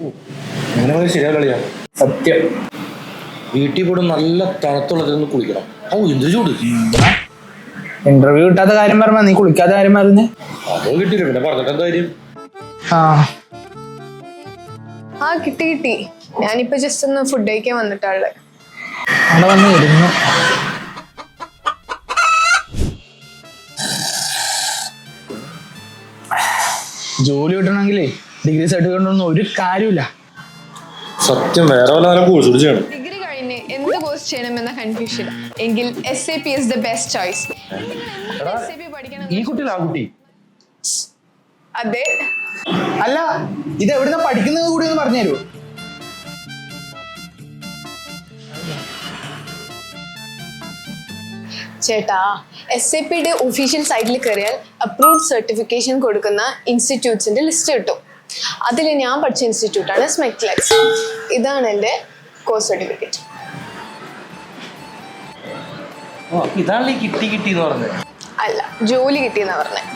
അങ്ങനെ ശരിയാ കളിയാ. സത്യം. വീട്ടിൽ കൂടെ നല്ല തണുത്തുള്ളതിൽ ഒന്ന് കുളിക്കണം. ഓ എന്ത് ചൂട്? ഇന്റർവ്യൂ കിട്ടാത്ത കാര്യം പറഞ്ഞാ? നീ കുളിക്കാത്ത കാര്യം പറഞ്ഞു അതോ കിട്ടിയില്ല. പിന്നെ പറഞ്ഞിട്ട് എന്താ കാര്യം? ആ. ആ കിട്ടി കിട്ടി. ഞാനിപ്പോ ജസ്റ്റ് ഒന്ന് ഫുഡ് കഴിക്കാൻ വന്നിട്ടാളെ അവിടെ വന്ന് ഇരുന്നു. ജോലി കിട്ടണമെങ്കിലേ ഡിഗ്രി സർട്ടിഫിക്കറ്റ് ഒന്നും ഒരു കാര്യമില്ല സത്യം വേറെ വല്ല നല്ല കോഴ്സ് ചെയ്യണം. ഡിഗ്രി കഴിഞ്ഞ് എന്ത് കോഴ്സ് ചെയ്യണമെന്ന കൺഫ്യൂഷൻ എങ്കിൽ S A P is the best choice ഈ കുട്ടി ആ കുട്ടി? അതെ. അല്ല ഇത് എവിടുന്ന പഠിക്കുന്നത് കൂടി ഒന്ന് പറഞ്ഞു തരുമോ ചേട്ടാ എസ് എ പിയുടെ ഒഫീഷ്യൽ സൈറ്റിൽ കയറിയാൽ അപ്രൂവ്ഡ് സർട്ടിഫിക്കേഷൻ കൊടുക്കുന്ന ഇൻസ്റ്റിറ്റ്യൂട്ട്സിന്റെ ലിസ്റ്റ് കിട്ടും. അതിൽ ഞാൻ പഠിച്ച ഇൻസ്റ്റിറ്റ്യൂട്ടാണ് സ്മെക്ലെക്സ് ഇതാണ് എന്റെ കോഴ്സ് സർട്ടിഫിക്കറ്റ് ഇതാണല്ലേ കിട്ടി കിട്ടി എന്ന് പറഞ്ഞത്. അല്ല ജോലി കിട്ടിയെന്നാ പറഞ്ഞത്